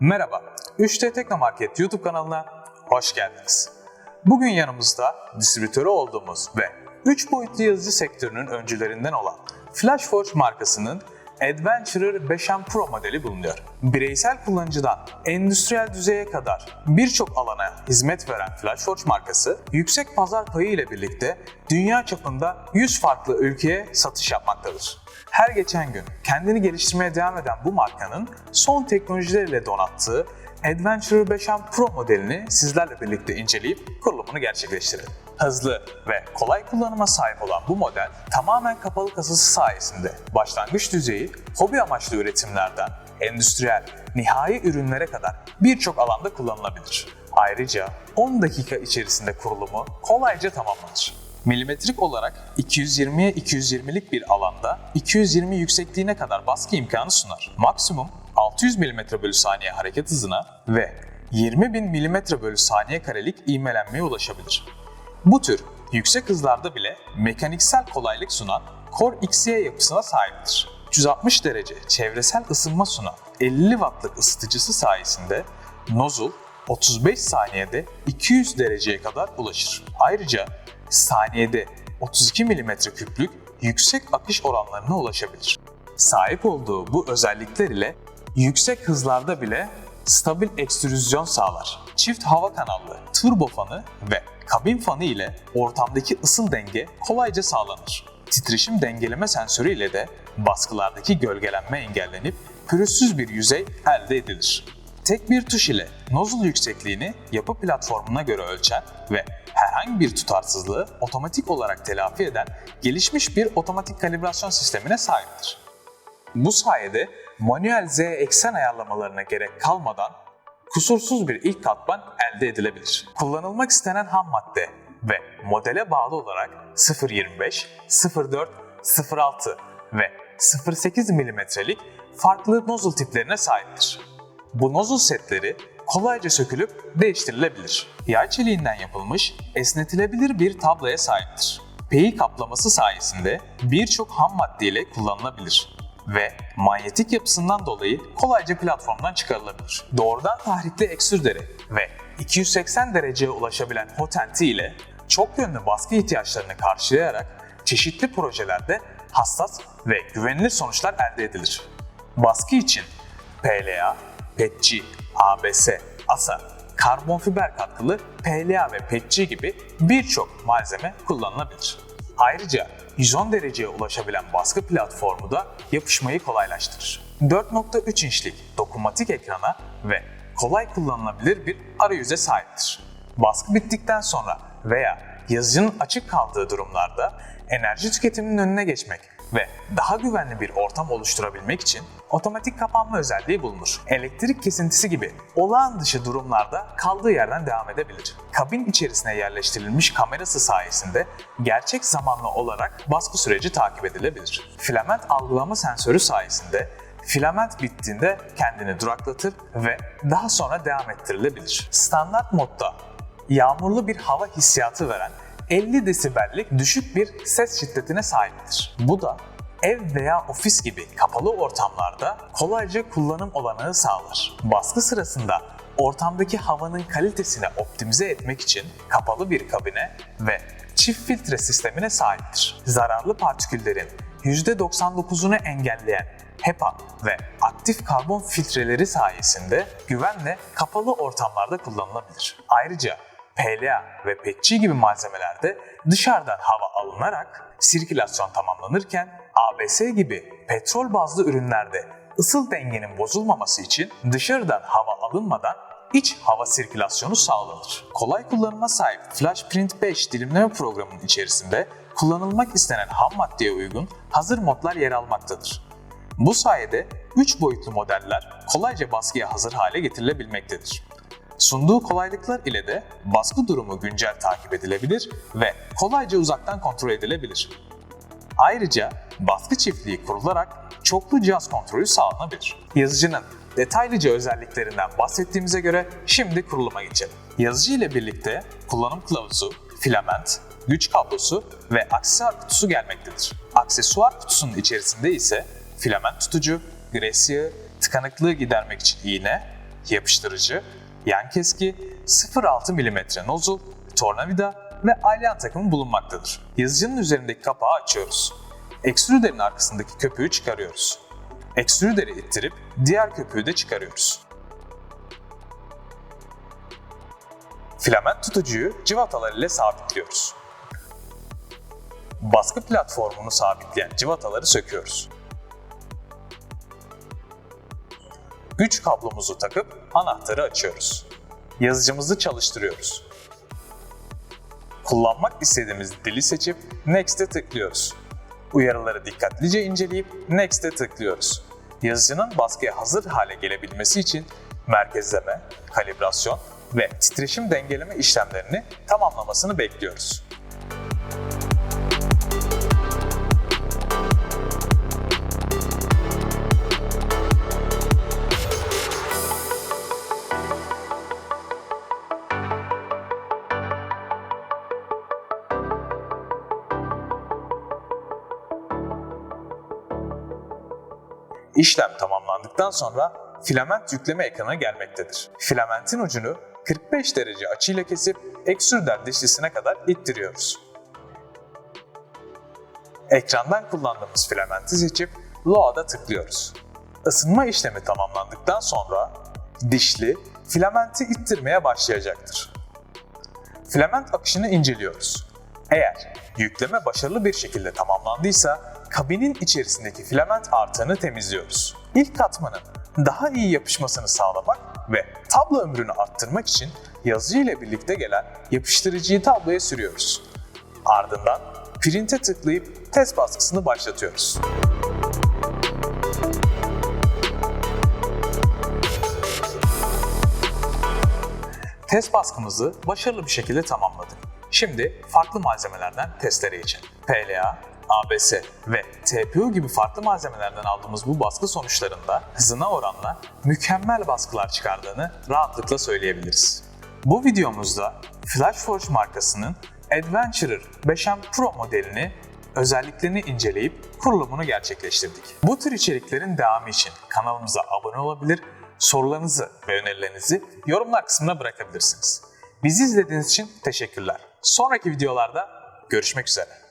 Merhaba, 3T Teknomarket YouTube kanalına hoş geldiniz. Bugün yanımızda distribütörü olduğumuz ve 3 boyutlu yazıcı sektörünün öncülerinden olan FlashForge markasının Adventurer 5M Pro modeli bulunuyor. Bireysel kullanıcıdan endüstriyel düzeye kadar birçok alana hizmet veren FlashForge markası, yüksek pazar payı ile birlikte dünya çapında 100 farklı ülkeye satış yapmaktadır. Her geçen gün kendini geliştirmeye devam eden bu markanın son teknolojileriyle donattığı Adventure 5M Pro modelini sizlerle birlikte inceleyip kurulumunu gerçekleştirelim. Hızlı ve kolay kullanıma sahip olan bu model tamamen kapalı kasası sayesinde başlangıç düzeyi hobi amaçlı üretimlerden endüstriyel, nihai ürünlere kadar birçok alanda kullanılabilir. Ayrıca 10 dakika içerisinde kurulumu kolayca tamamlanır. Milimetrik olarak 220'ye 220'lik bir alanda 220 yüksekliğine kadar baskı imkanı sunar. Maksimum 600 mm bölü saniye hareket hızına ve 20.000 mm bölü saniye karelik ivmelenmeye ulaşabilir. Bu tür yüksek hızlarda bile mekaniksel kolaylık sunan Core XY yapısına sahiptir. 360 derece çevresel ısınma sunan 50 wattlık ısıtıcısı sayesinde nozul 35 saniyede 200 dereceye kadar ulaşır. Ayrıca saniyede 32 mm küplük yüksek akış oranlarına ulaşabilir. Sahip olduğu bu özellikler ile yüksek hızlarda bile stabil ekstrüzyon sağlar. Çift hava kanallı turbo fanı ve kabin fanı ile ortamdaki ısıl denge kolayca sağlanır. Titreşim dengeleme sensörü ile de baskılardaki gölgelenme engellenip pürüzsüz bir yüzey elde edilir. Tek bir tuş ile nozul yüksekliğini yapı platformuna göre ölçen ve herhangi bir tutarsızlığı otomatik olarak telafi eden gelişmiş bir otomatik kalibrasyon sistemine sahiptir. Bu sayede manuel Z eksen ayarlamalarına gerek kalmadan kusursuz bir ilk katman elde edilebilir. Kullanılmak istenen ham madde ve modele bağlı olarak 0.25, 0.4, 0.6 ve 0.8 milimetrelik farklı nozzle tiplerine sahiptir. Bu nozzle setleri kolayca sökülüp değiştirilebilir. Yay çeliğinden yapılmış, esnetilebilir bir tabloya sahiptir. Peyi kaplaması sayesinde birçok ham madde ile kullanılabilir ve manyetik yapısından dolayı kolayca platformdan çıkarılabilir. Doğrudan tahrikli eksürderi ve 280 dereceye ulaşabilen potenti ile çok yönlü baskı ihtiyaçlarını karşılayarak çeşitli projelerde hassas ve güvenilir sonuçlar elde edilir. Baskı için PLA, PETG, ABS, ASA, karbon fiber katkılı PLA ve PETG gibi birçok malzeme kullanılabilir. Ayrıca 110 dereceye ulaşabilen baskı platformu da yapışmayı kolaylaştırır. 4.3 inçlik dokunmatik ekrana ve kolay kullanılabilir bir arayüze sahiptir. Baskı bittikten sonra veya yazıcının açık kaldığı durumlarda enerji tüketiminin önüne geçmek ve daha güvenli bir ortam oluşturabilmek için otomatik kapanma özelliği bulunur. Elektrik kesintisi gibi olağan dışı durumlarda kaldığı yerden devam edebilir. Kabin içerisine yerleştirilmiş kamerası sayesinde gerçek zamanlı olarak baskı süreci takip edilebilir. Filament algılama sensörü sayesinde filament bittiğinde kendini duraklatır ve daha sonra devam ettirilebilir. Standart modda yağmurlu bir hava hissiyatı veren 50 desibellik düşük bir ses şiddetine sahiptir. Bu da ev veya ofis gibi kapalı ortamlarda kolayca kullanım olanağı sağlar. Baskı sırasında ortamdaki havanın kalitesini optimize etmek için kapalı bir kabine ve çift filtre sistemine sahiptir. Zararlı partiküllerin %99'unu engelleyen HEPA ve aktif karbon filtreleri sayesinde güvenle kapalı ortamlarda kullanılabilir. Ayrıca PLA ve PETG gibi malzemelerde dışarıdan hava alınarak sirkülasyon tamamlanırken ABS gibi petrol bazlı ürünlerde ısıl dengenin bozulmaması için dışarıdan hava alınmadan iç hava sirkülasyonu sağlanır. Kolay kullanıma sahip Flash Print 5 dilimleme programının içerisinde kullanılmak istenen ham maddeye uygun hazır modlar yer almaktadır. Bu sayede 3 boyutlu modeller kolayca baskıya hazır hale getirilebilmektedir. Sunduğu kolaylıklar ile de baskı durumu güncel takip edilebilir ve kolayca uzaktan kontrol edilebilir. Ayrıca baskı çiftliği kurularak çoklu cihaz kontrolü sağlanabilir. Yazıcının detaylıca özelliklerinden bahsettiğimize göre şimdi kuruluma geçelim. Yazıcı ile birlikte kullanım kılavuzu, filament, güç kablosu ve aksesuar kutusu gelmektedir. Aksesuar kutusunun içerisinde ise filament tutucu, gres tıkanıklığı gidermek için iğne, yapıştırıcı, yan keski, 0.6 mm nozul, tornavida ve alyan takımı bulunmaktadır. Yazıcının üzerindeki kapağı açıyoruz. Ekstrüderin arkasındaki köpüğü çıkarıyoruz. Ekstrüderi ittirip diğer köpüğü de çıkarıyoruz. Filament tutucuyu civatalar ile sabitliyoruz. Baskı platformunu sabitleyen civataları söküyoruz. Güç kablomuzu takıp anahtarı açıyoruz. Yazıcımızı çalıştırıyoruz. Kullanmak istediğimiz dili seçip Next'e tıklıyoruz. Uyarıları dikkatlice inceleyip Next'e tıklıyoruz. Yazıcının baskıya hazır hale gelebilmesi için merkezleme, kalibrasyon ve titreşim dengeleme işlemlerini tamamlamasını bekliyoruz. İşlem tamamlandıktan sonra filament yükleme ekranına gelmektedir. Filamentin ucunu 45 derece açıyla kesip ekstrüder dişlisine kadar ittiriyoruz. Ekrandan kullandığımız filamenti seçip Load'a tıklıyoruz. Isınma işlemi tamamlandıktan sonra dişli filamenti ittirmeye başlayacaktır. Filament akışını inceliyoruz. Eğer yükleme başarılı bir şekilde tamamlandıysa kabinin içerisindeki filament artığını temizliyoruz. İlk katmanın daha iyi yapışmasını sağlamak ve tablo ömrünü arttırmak için yazıcı ile birlikte gelen yapıştırıcıyı tabloya sürüyoruz. Ardından print'e tıklayıp test baskısını başlatıyoruz. Test baskımızı başarılı bir şekilde tamamladık. Şimdi farklı malzemelerden testlere geçelim. PLA, ABS ve TPU gibi farklı malzemelerden aldığımız bu baskı sonuçlarında hızına oranla mükemmel baskılar çıkardığını rahatlıkla söyleyebiliriz. Bu videomuzda FlashForge markasının Adventurer 5M Pro modelini özelliklerini inceleyip kurulumunu gerçekleştirdik. Bu tür içeriklerin devamı için kanalımıza abone olabilir, sorularınızı ve önerilerinizi yorumlar kısmına bırakabilirsiniz. Bizi izlediğiniz için teşekkürler. Sonraki videolarda görüşmek üzere.